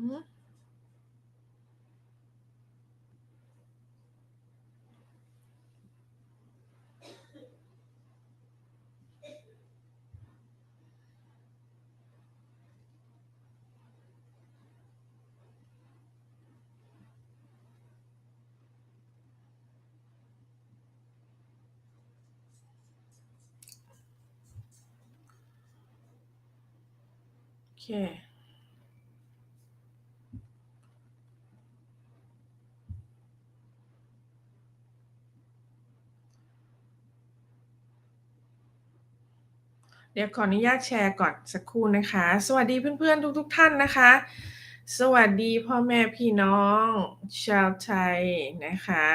อืม โอเค เดี๋ยวขออนุญาตแชร์ก่อนสักครู่นะคะ สวัสดีเพื่อนๆ ทุก ๆ ท่านนะคะ สวัสดีพ่อแม่พี่น้อง ชาวไทยนะคะ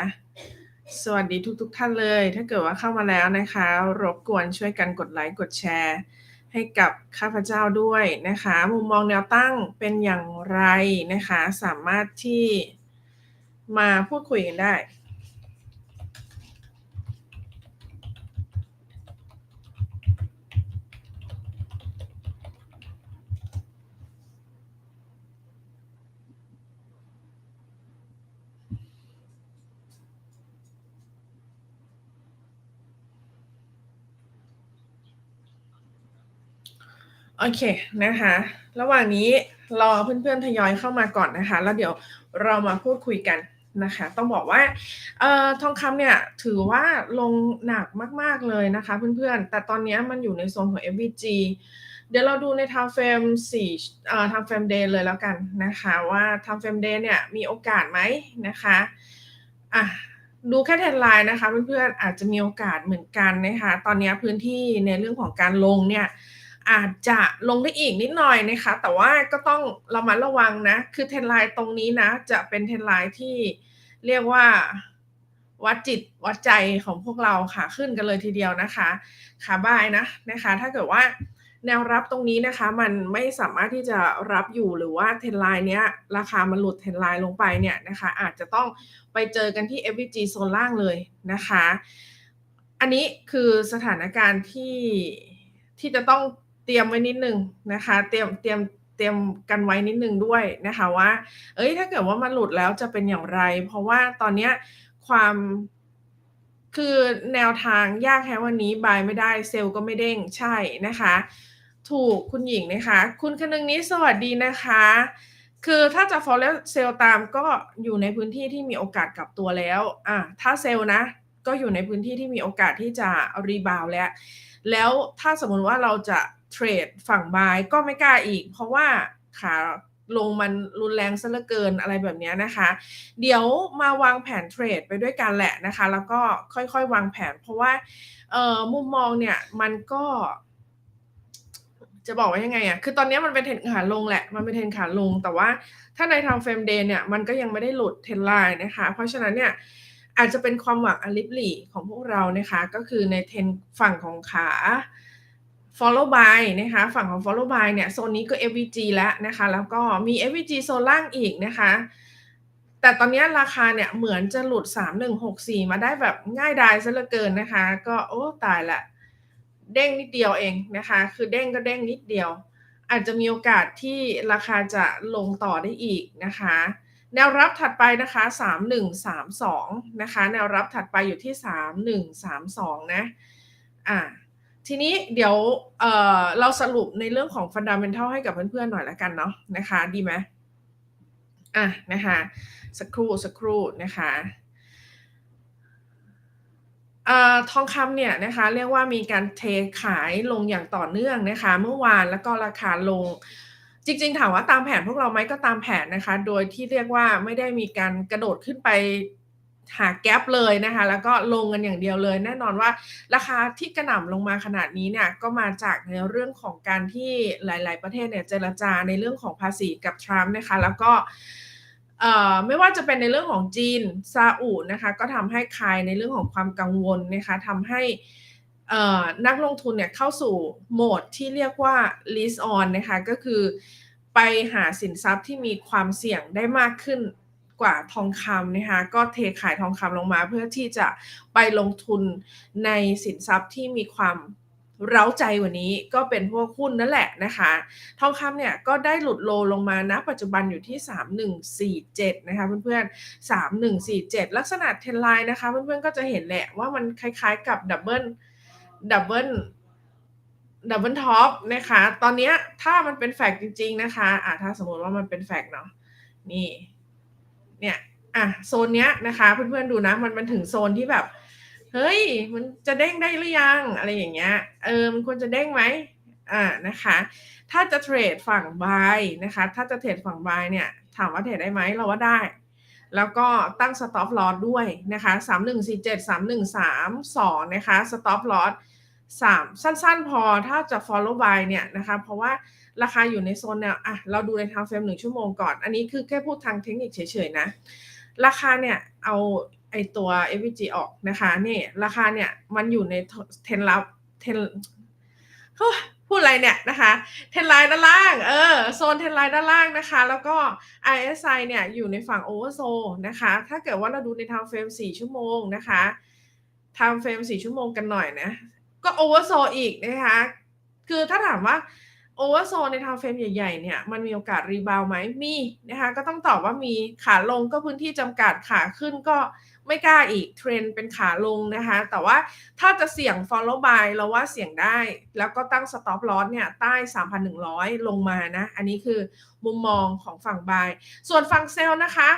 สวัสดีทุก ๆ ท่านเลย ถ้าเกิดว่าเข้ามาแล้วนะคะ รบกวนช่วยกันกดไลค์กดแชร์ ให้กับข้าพเจ้าด้วยนะคะ มุมมองแนวตั้งเป็นอย่างไรนะคะ สามารถที่มาพูดคุยกันได้ โอเคนะคะ ระหว่างนี้รอเพื่อนๆทยอยเข้ามาก่อนนะคะ แล้วเดี๋ยวเรามาพูดคุยกันนะคะ ต้องบอกว่าออทองคำเนี่ยถือว่าลงหนักมากๆเลยนะคะเพื่อนๆ แต่ตอนนี้มันอยู่ในโซนของ FVG เดี๋ยวเราดูใน time frame 4เอ่อ time frame day เลยแล้วกันนะคะว่า time frame day เนี่ยมีโอกาสไหมนะคะอะดูแค่เทรนไลน์นะคะเพื่อนๆอาจจะมีโอกาสเหมือนกันนะคะ ตอนนี้พื้นที่ในเรื่องของการลงเนี่ย อาจจะลงได้อีกนิดหน่อยนะคะ แต่ว่าก็ต้องระมัดระวังนะ คือเทรนไลน์ตรงนี้นะ จะเป็นเทรนไลน์ที่เรียกว่าวัดจิตวัดใจของพวกเราค่ะขึ้นกันเลยทีเดียวนะคะขาบายนะนะคะ ถ้าเกิดว่าแนวรับตรงนี้นะคะ มันไม่สามารถที่จะรับอยู่หรือว่าเทรนไลน์เนี้ย ราคามันหลุดเทรนไลน์ลงไปเนี่ยนะคะ อาจจะต้องไปเจอกันที่ FVG โซนล่างเลยนะคะ อันนี้คือสถานการณ์ที่ที่จะต้อง เตรียมไว้นิดนึงนะคะ เตรียมเตรียมเตรียมกันไว้นิดนึงด้วยนะคะว่า เอ้ยถ้าเกิดว่ามันหลุดแล้วจะเป็นอย่างไร เพราะว่าตอนเนี้ยความคือแนวทางยากแค่วันนี้บายไม่ได้เซลล์ก็ไม่เด้งใช่นะคะ ถูกคุณหญิงนะคะ คุณคนึงนี้สวัสดีนะคะ คือถ้าจะ follow เซลล์ตามก็อยู่ในพื้นที่ที่มีโอกาสกลับตัวแล้วอะถ้าเซลล์นะ ก็อยู่ในพื้นที่ที่มีโอกาสที่จะรีบาวแล้ว แล้วถ้าสมมติว่าเราจะ เทรดฝั่งบายก็ไม่กล้าอีก เพราะว่าขาลงมันรุนแรงซะเหลือเกินอะไรแบบนี้นะคะ เดี๋ยวมาวางแผนเทรดไปด้วยกันแหละนะคะ แล้วก็ค่อยๆ วางแผน เพราะว่าเอ่อมุมมองเนี่ยมันก็ จะบอกว่ายังไงอะคือตอนนี้มันเป็นเทรนขาลงแหละ มันเป็นเทรนขาลง แต่ว่าถ้าใน time frame day เนี่ยมันก็ยังไม่ได้หลุดเทรนไลน์นะคะ เพราะฉะนั้นเนี่ยอาจจะเป็นความหวังอันลิบหลีของพวกเรานะคะ ก็คือในเทรนฝั่งของขา follow by นะคะ ฝั่งของ follow by เนี่ยโซนนี้ก็ FVG แล้วนะคะ แล้วก็มี FVG โซนล่างอีกนะคะ แต่ตอนนี้ราคาเนี่ยเหมือนจะหลุด 3164 มาได้แบบง่ายดายซะเหลือเกินนะคะ ก็โอ้ตายละเด้งนิดเดียวเองนะคะ คือเด้งก็เด้งนิดเดียว อาจจะมีโอกาสที่ราคาจะลงต่อได้อีกนะคะ แนวรับถัดไปนะคะ 3132 นะคะ แนวรับถัดไปอยู่ที่ 3132 นะ อ่า ทีนี้เดี๋ยวเเราสรุปในเรื่องของ Fundamental ให้กับเพื่อนๆหน่อยละกันเนาะนะคะ ดีไหมอะนะคะสักครู่สักครู่นะคะอทองคำเนี่ยนะคะเรียกว่ามีการเทขายลงอย่างต่อเนื่องนะคะ เมื่อวานแล้วก็ราคาลง จริงๆ ถามว่าตามแผนพวกเราไหมก็ตามแผนนะคะ โดยที่เรียกว่าไม่ได้มีการกระโดดขึ้นไป หาแก๊ปเลยนะคะ แล้วก็ลงกันอย่างเดียวเลย แน่นอนว่าราคาที่กระหน่ำลงมาขนาดนี้เนี่ยก็มาจากในเรื่องของการที่หลาย ๆ ประเทศเนี่ยเจรจาในเรื่องของภาษีกับทรัมป์นะคะ แล้วก็ไม่ว่าจะเป็นในเรื่องของจีนซาอุนะคะก็ทำให้คลายในเรื่องของความกังวลนะคะทำให้นักลงทุนเนี่ยเข้าสู่โหมดที่เรียกว่า risk on นะคะก็คือไปหาสินทรัพย์ที่มีความเสี่ยงได้มากขึ้น กว่าทองคำนะคะก็เทขายทองคำลงมา เพื่อที่จะไปลงทุนในสินทรัพย์ที่มีความเร้าใจกว่านี้ก็เป็นพวกหุ้นนั่นแหละนะคะ ทองคำเนี่ยก็ได้หลุดโลลงมานะปัจจุบันอยู่ที่ 3147 นะคะเพื่อนๆ 3147 ลักษณะเทรนไลน์นะคะเพื่อนๆก็จะเห็นแหละว่ามันคล้ายๆกับดับเบิลดับเบิลดับเบิลท็อปนะคะ ตอนนี้ถ้ามันเป็นแฟกจริงๆนะคะอะถ้าสมมติว่ามันเป็นแฟกเนาะนี่ เนี่ยอะโซนเนี้ยนะคะเพื่อนๆดูนะมันมันถึงโซนที่แบบ เฮ้ย มันจะเด้งได้หรือยังอะไรอย่างเงี้ยเออมันควรจะเด้งไหมอ่านะคะ ถ้าจะเทรดฝั่ง buy นะคะ ถ้าจะเทรดฝั่ง buy เนี่ยถามว่าเทรดได้ไหมเราว่าได้ แล้วก็ตั้ง stop loss ด้วยนะคะ 3147 3132 นะคะ stop loss 3 สั้นๆ พอถ้าจะ follow by เนี่ยนะคะเพราะว่าราคาอยู่ในโซนแนวอะเราดูในทางเฟรมหนึ่งชั่วโมงก่อน อันนี้คือแค่พูดทางเทคนิคเฉยๆนะ ราคาเนี่ยเอาไอตัว FVG ออกนะคะนี่ราคาเนี่ยมันอยู่ในเทนลับเทนพูดอะไรเนี่ยนะคะเทนไลน์ด้านล่าง เออโซนเทนไลน์ด้านล่างนะคะ แล้วก็ RSI เนี่ยอยู่ในฝั่งโอเวอร์โซนะคะ ถ้าเกิดว่าเราดูในทางเฟรม4ชั่วโมงนะคะทางเฟรม4ชั่วโมงกันหน่อยนะ ก็โอเวอร์โซอีกนะคะ คือถ้าถามว่าโอเวอร์โซในทางเฟรมใหญ่ๆเนี่ยมันมีโอกาสรีบาวไหมมีนะคะก็ต้องตอบว่ามีขาลงก็พื้นที่จำกัดขาขึ้นก็ไม่กล้าอีกเทรนเป็นขาลงนะคะ แต่ว่าถ้าจะเสี่ยง follow by เราว่าเสี่ยงได้ แล้วก็ตั้ง stop loss เนี่ยใต้ 3,100 ลงมานะ อันนี้คือมุมมองของฝั่ง buy ส่วนฝั่งเซลล์นะคะ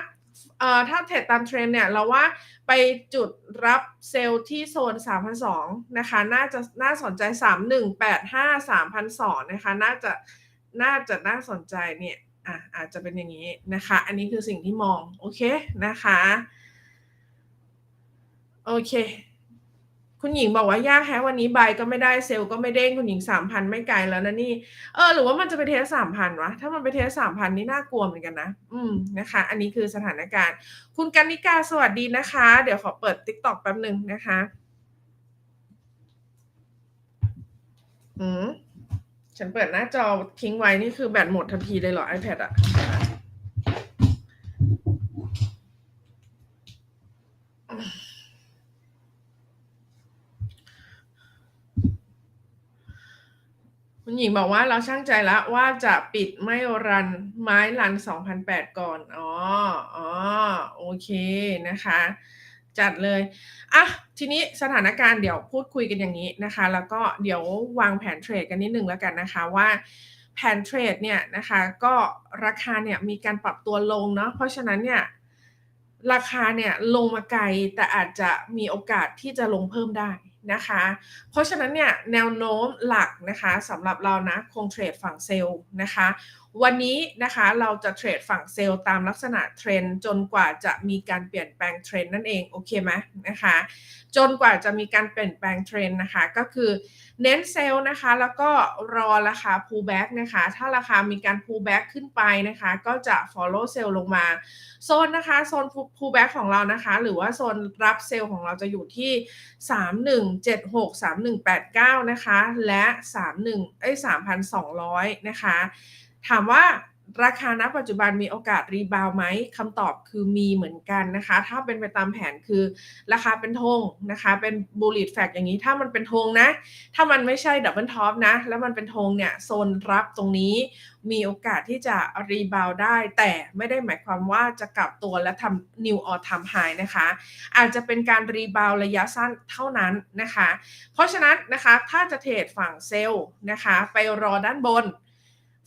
เอ่อถ้าเทรดตามเทรนเนี่ยเราว่าไปจุดรับเซลล์ที่โซน 3,002นะคะ น่าจะน่าสนใจ 3185 3,002นะคะ น่าจะน่าจะน่าสนใจเนี่ยอะอาจจะเป็นอย่างนี้นะคะ อันนี้คือสิ่งที่มอง โอเคนะคะ โอเค คุณหญิงบอกว่ายากแฮะวันนี้ใบก็ไม่ได้เซลก็ไม่เด้งคุณหญิงสามพันไม่ไกลแล้วนะนี่ เออหรือว่ามันจะไปเทสสามพันวะถ้ามันไปเทสสามพันนี่น่ากลัวเหมือนกันนะ อืมนะคะ อันนี้คือสถานการณ์ คุณกันนิกาสวัสดีนะคะ เดี๋ยวขอเปิดติ๊กต็อกแป๊บหนึ่งนะคะ อืมฉันเปิดหน้าจอทิ้งไว้นี่คือแบตหมดทันทีเลยเหรอ iPad อะ หญิงบอกว่าเราช่างใจแล้วว่าจะปิดไม่รันไม้รัน 2008 ก่อน อ๋อ อ๋อ โอเคนะคะ จัดเลย อะ ทีนี้สถานการณ์เดี๋ยวพูดคุยกันอย่างนี้นะคะ แล้วก็เดี๋ยววางแผนเทรดกันนิดนึงแล้วกันนะคะว่าแผนเทรดเนี่ยนะคะก็ราคาเนี่ยมีการปรับตัวลงเนาะเพราะฉะนั้นเนี่ยราคาเนี่ยลงมาไกลแต่อาจจะมีโอกาสที่จะลงเพิ่มได้ นะคะ เพราะฉะนั้นเนี่ยแนวโน้มหลักนะคะสำหรับเรานะคงเทรดฝั่งเซลล์นะคะวันนี้นะคะเราจะเทรดฝั่งเซลล์ตามลักษณะเทรนจนกว่าจะมีการเปลี่ยนแปลงเทรนนั่นเองโอเคไหมนะคะ จนกว่าจะมีการเปลี่ยนแปลงเทรนนะคะ ก็คือเน้นเซลล์นะคะ แล้วก็รอราคา pullback นะคะ ถ้าราคามีการ pullback ขึ้นไปนะคะ ก็จะ follow เซลล์ลงมาโซนนะคะโซน pullback ของเรานะคะ หรือว่าโซนรับเซลล์ของเราจะอยู่ที่ 3176 3189 นะคะ และ 31เอ้ย3,200 นะคะ ถามว่าราคาณปัจจุบันมีโอกาสรีบาวไหมคำตอบคือมีเหมือนกันนะคะ ถ้าเป็นไปตามแผนคือราคาเป็นธงนะคะ เป็นบูลลิตแฟกอย่างนี้ถ้ามันเป็นธงนะ ถ้ามันไม่ใช่ดับเบิลท็อปนะ แล้วมันเป็นธงเนี่ยโซนรับตรงนี้มีโอกาสที่จะรีบาวได้ แต่ไม่ได้หมายความว่าจะกลับตัวและทำ new all time high นะคะ อาจจะเป็นการรีบาวระยะสั้นเท่านั้นนะคะ เพราะฉะนั้นนะคะถ้าจะเทรดฝั่งเซลล์นะคะ ไปรอด้านบน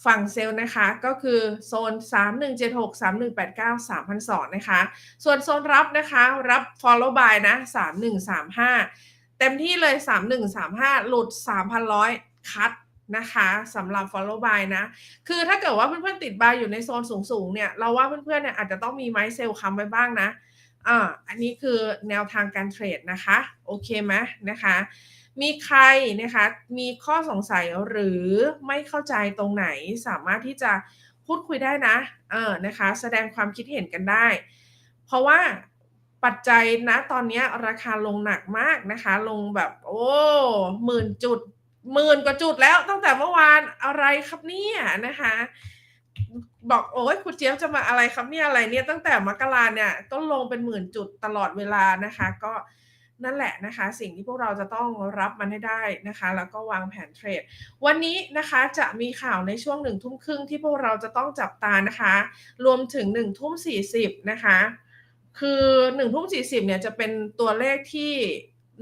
ฝั่งเซลล์นะคะก็คือโซน 3176 3189 3,200นะคะ ส่วนโซนรับนะคะรับ follow by นะ 3135 เต็มที่เลย 3135 หลุด 3,100 คัดนะคะสำหรับ follow by นะ คือถ้าเกิดว่าเพื่อนๆติดบายอยู่ในโซนสูงๆเนี่ยเราว่าเพื่อนๆเนี่ยอาจจะต้องมีไม้เซลล์ค้ำไว้บ้างนะอ่าอันนี้คือแนวทางการเทรดนะคะ โอเคไหมนะคะ มีใครนะคะมีข้อสงสัยหรือไม่เข้าใจตรงไหนสามารถที่จะพูดคุยได้นะเออนะคะ แสดงความคิดเห็นกันได้ เพราะว่าปัจจัยนะตอนนี้ราคาลงหนักมากนะคะ ลงแบบโอ้หมื่นจุดหมื่นกว่าจุดแล้วตั้งแต่เมื่อวานอะไรครับเนี่ยนะคะ บอกโอ้ยคุณเจี๊ยบจะมาอะไรครับเนี่ยอะไรเนี่ยตั้งแต่มกราเนี่ยต้องลงเป็นหมื่นจุดตลอดเวลานะคะ ก็ นั่นแหละนะคะ สิ่งที่พวกเราจะต้องรับมันให้ได้นะคะ แล้วก็วางแผนเทรด วันนี้นะคะจะมีข่าวในช่วงหนึ่งทุ่มครึ่งที่พวกเราจะต้องจับตานะคะ รวมถึงหนึ่งทุ่มสี่สิบนะคะ คือหนึ่งทุ่มสี่สิบเนี่ยจะเป็นตัวเลขที่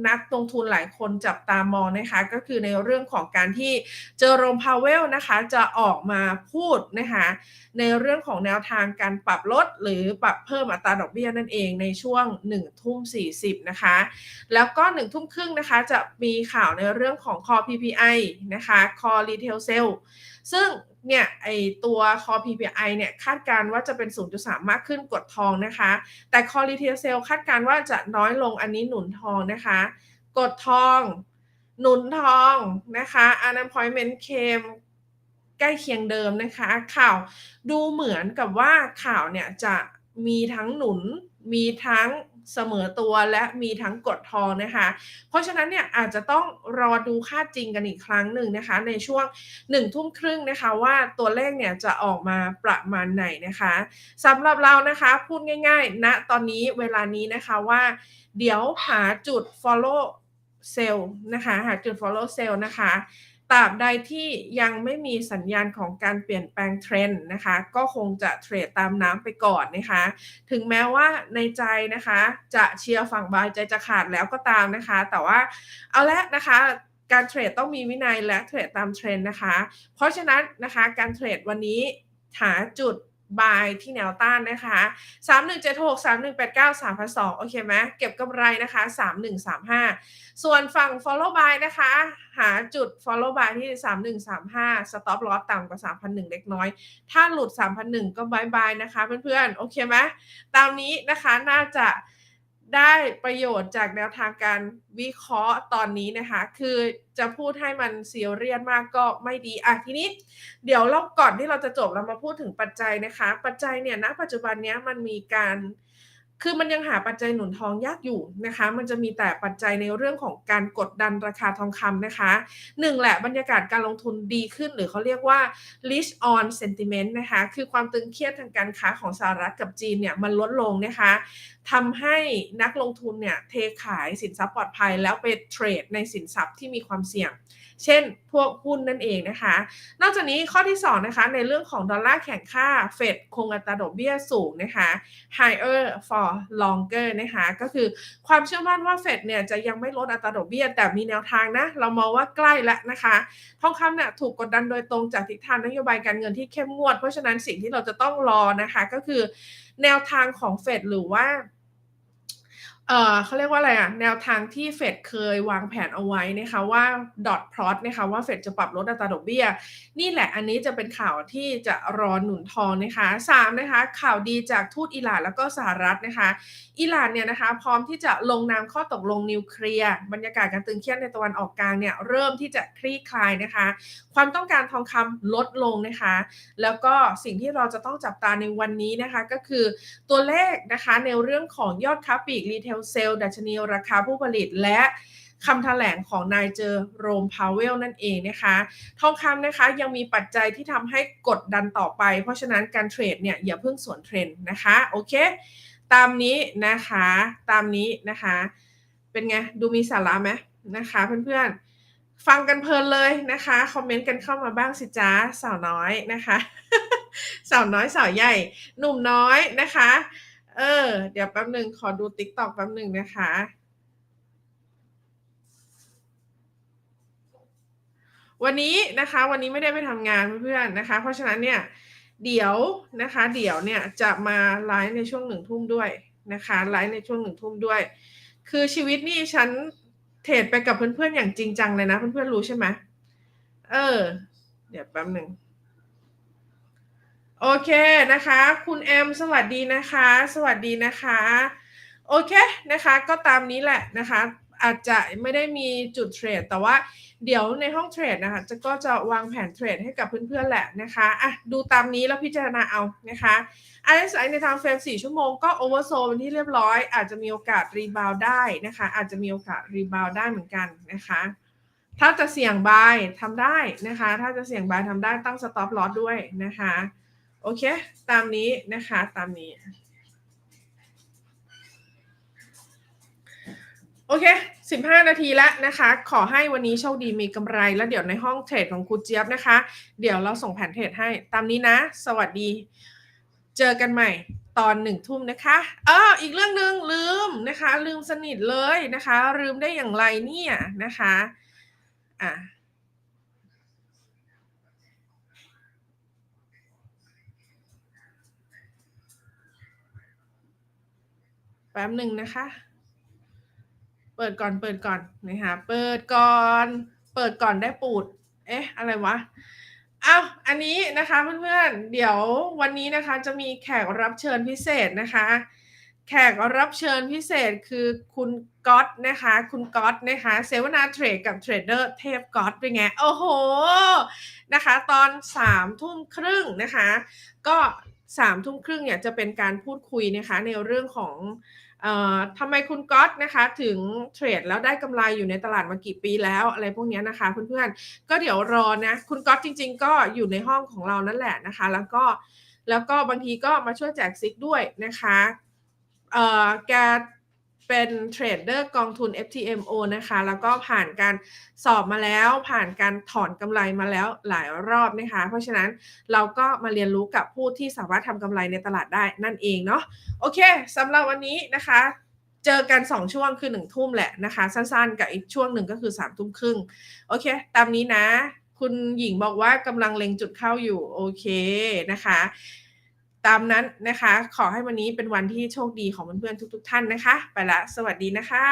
นักลงทุนหลายคนจับตามองนะคะก็คือในเรื่องของการที่เจอโรมพาวเวลนะคะจะออกมาพูดนะคะในเรื่องของแนวทางการปรับลดหรือปรับเพิ่มอัตราดอกเบี้ยนั่นเองในช่วง1ทุ่ม40นะคะแล้วก็1ทุ่มครึ่งนะคะจะมีข่าวในเรื่องของ Core PPI นะคะ Core Retail Sale ซึ่งเนี่ยไอตัว Core PPI เนี่ยคาดการณ์ว่าจะเป็น 0.3 มากขึ้นกดทองนะคะ แต่ Core Retail Sale คาดการณ์ว่าจะน้อยลงอันนี้หนุนทองนะคะ กดทอง หนุนทองนะคะ Unemployment Claim ใกล้เคียงเดิมนะคะ ข่าวดูเหมือนกับว่าข่าวเนี่ยจะมีทั้งหนุนมีทั้ง เสมอตัวและมีทั้งกดทองนะคะ เพราะฉะนั้นเนี่ยอาจจะต้องรอดูค่าจริงกันอีกครั้งหนึ่งนะคะ ในช่วงหนึ่งทุ่มครึ่งนะคะว่าตัวเลขเนี่ยจะออกมาประมาณไหนนะคะสำหรับเรานะคะพูดง่ายๆณนะตอนนี้เวลานี้นะคะว่า เดี๋ยวหาจุด follow sell นะคะ หาจุด follow sell นะคะ ตราบใดที่ยังไม่มีสัญญาณของการเปลี่ยนแปลงเทรนด์นะคะ ก็คงจะเทรดตามน้ำไปก่อนนะคะ ถึงแม้ว่าในใจนะคะ จะเชียร์ฝั่งบายใจจะขาดแล้วก็ตามนะคะ แต่ว่าเอาละนะคะการเทรดต้องมีวินัยและเทรดตามเทรนด์นะคะ เพราะฉะนั้นนะคะการเทรดวันนี้หาจุด บายที่แนวต้านนะคะ 3176 3189 3,200โอเคไหมเก็บกำไรนะคะ 3135 ส่วนฝั่ง follow buy นะคะ หาจุด follow buy ที่ 3135 stop loss ต่ำกว่า 3,001 เล็กน้อย ถ้าหลุด 3,001 ก็บายบายนะคะเพื่อนๆ โอเคไหมตามนี้นะคะน่าจะ ได้ประโยชน์จากแนวทางการวิเคราะห์ตอนนี้นะคะ คือจะพูดให้มันเซียเรียนมากก็ไม่ดีอะทีนี้เดี๋ยวเราก่อนที่เราจะจบเรามาพูดถึงปัจจัยนะคะ ปัจจัยเนี่ยณปัจจุบันเนี้ยมันมีการ คือมันยังหาปัจจัยหนุนทองยากอยู่นะคะ มันจะมีแต่ปัจจัยในเรื่องของการกดดันราคาทองคำนะคะหนึ่งแหละบรรยากาศการลงทุนดีขึ้น หรือเขาเรียกว่า risk on sentiment นะคะ คือความตึงเครียดทางการค้าของสหรัฐกับจีนเนี่ยมันลดลงนะคะทำให้นักลงทุนเนี่ยเทขายสินทรัพย์ปลอดภัยแล้วไปเทรดในสินทรัพย์ที่มีความเสี่ยง เช่นพวกหุ้นนั่นเองนะคะ นอกจากนี้ข้อที่2นะคะในเรื่องของดอลลาร์แข่งค่าเฟดคงอัตราดอกเบี้ยสูงนะคะ higher for longer นะคะก็คือความเชื่อมั่นว่าเฟดเนี่ยจะยังไม่ลดอัตราดอกเบี้ยแต่มีแนวทางนะ เรามองว่าใกล้แล้วนะคะทองคำเนี่ยถูกกดดันโดยตรงจากทิศทางนโยบายการเงินที่เข้มงวด เพราะฉะนั้นสิ่งที่เราจะต้องรอนะคะก็คือแนวทางของเฟดหรือว่า เอ่อเขาเรียกว่าอะไรอะแนวทางที่เฟดเคยวางแผนเอาไว้นะคะว่าดอทพลอตนะคะว่าเฟดจะปรับลดอัตราดอกเบี้ย นี่แหละอันนี้จะเป็นข่าวที่จะรอหนุนทองนะคะสามนะคะข่าวดีจากทูตอิหร่านแล้วก็สหรัฐนะคะอิหร่านเนี่ยนะคะพร้อมที่จะลงนามข้อตกลงนิวเคลียร์บรรยากาศการตึงเครียดในตะวันออกกลางเนี่ยเริ่มที่จะคลี่คลายนะคะ ความต้องการทองคำลดลงนะคะ แล้วก็สิ่งที่เราจะต้องจับตาในวันนี้นะคะก็คือตัวเลขนะคะในเรื่องของยอดค้าปลีกรีเทลเซลดัชนีราคาผู้ผลิตและคำแถลงของนายเจอโรมพาวเวลนั่นเองนะคะ ทองคำนะคะยังมีปัจจัยที่ทำให้กดดันต่อไป เพราะฉะนั้นการเทรดเนี่ยอย่าเพิ่งสวนเทรนด์นะคะ โอเค ตามนี้นะคะ ตามนี้นะคะ เป็นไง ดูมีสาระไหมนะคะเพื่อนๆ ฟังกันเพลินเลยนะคะ คอมเมนต์กันเข้ามาบ้างสิจ้าสาวน้อยนะคะ สาวน้อยสาวใหญ่ หนุ่มน้อยนะคะ เออ เดี๋ยวแป๊บหนึ่งขอดูติ๊กตอกแป๊บหนึ่งนะคะ วันนี้นะคะ วันนี้ไม่ได้ไปทำงานเพื่อนๆนะคะ เพราะฉะนั้นเนี่ยเดี๋ยวนะคะ เดี๋ยวเนี่ยจะมาไลฟ์ในช่วงหนึ่งทุ่มด้วยนะคะไลฟ์ในช่วงหนึ่งทุ่มด้วย คือชีวิตนี่ฉันเทรดไปกับเพื่อนๆอย่างจริงจังเลยนะ เพื่อนๆรู้ใช่ไหมเออ เดี๋ยวแป๊บหนึ่ง โอเคนะคะ คุณแอมสวัสดีนะคะ สวัสดีนะคะ โอเคนะคะ ก็ตามนี้แหละนะคะ อาจจะไม่ได้มีจุดเทรด แต่ว่าเดี๋ยวในห้องเทรดนะคะจะก็จะวางแผนเทรดให้กับเพื่อนๆแหละนะคะอะดูตามนี้แล้วพิจารณาเอานะคะ RSI ในทางเฟรม 4 ชั่วโมงก็โอเวอร์โซนที่เรียบร้อย อาจจะมีโอกาสรีบาวได้นะคะ อาจจะมีโอกาสรีบาวได้เหมือนกันนะคะถ้าจะเสี่ยงบายทำได้นะคะ ถ้าจะเสี่ยงบายทำได้ตั้งสต็อปลอสด้วยนะคะ อเค ตามนี้นะคะ ตามนี้ โอเค 15 นาทีแล้วนะคะ ขอให้วันนี้โชคดีมีกำไร แล้วเดี๋ยวในห้องเทรดของครูเจี๊ยบนะคะ เดี๋ยวเราส่งแผนเทรดให้ ตามนี้นะ สวัสดี เจอกันใหม่ตอนหนึ่งทุ่มนะคะเอออีกเรื่องหนึ่งลืมนะคะ ลืมสนิทเลยนะคะ ลืมได้อย่างไรเนี่ยนะคะ อะ ป๊บหนึ่งนะคะ เปิดก่อนเปิดก่อนนะคะเปิดก่อน เปิดก่อนได้ปูด เอ๊ะ อะไรวะอ้าวอันนี้นะคะเพื่อนๆ เดี๋ยววันนี้นะคะจะมีแขกรับเชิญพิเศษนะคะ แขกรับเชิญพิเศษคือคุณก๊อตนะคะ คุณก๊อตนะคะเสวนาเทรดกับเทรดเดอร์เทพก๊อตเป็นไง โอ้โห นะคะ ตอนสามทุ่มครึ่งนะคะ ก็สามทุ่มครึ่งเนี่ยจะเป็นการพูดคุยนะคะในเรื่องของ ทำไมคุณก๊อตนะคะถึงเทรดแล้วได้กำไรอยู่ในตลาดมากี่ปีแล้วอะไรพวกนี้นะคะ เพื่อนๆ ก็เดี๋ยวรอนะ คุณก๊อตจริง ๆ ก็อยู่ในห้องของเรานั่นแหละนะคะ แล้วก็แล้วก็บางทีก็มาช่วยแจกซิกด้วยนะคะ เอ่อแก เป็นเทรดเดอร์กองทุน FTMO นะคะ แล้วก็ผ่านการสอบมาแล้ว ผ่านการถอนกำไรมาแล้วหลายรอบนะคะ เพราะฉะนั้นเราก็มาเรียนรู้กับผู้ที่สามารถทำกำไรในตลาดได้นั่นเองเนาะโอเคสำหรับวันนี้นะคะ เจอกัน 2 ช่วงคือ 1 ทุ่มแหละนะคะ สั้นๆ กับอีกช่วงหนึ่งก็คือ 3 ทุ่มครึ่งโอเค ตามนี้นะ คุณหญิงบอกว่ากำลังเล็งจุดเข้าอยู่โอเคนะคะ ตามนั้นนะคะ ขอให้วันนี้เป็นวันที่โชคดีของเพื่อนๆทุก ๆ ท่านนะคะ ไปละ สวัสดีนะคะ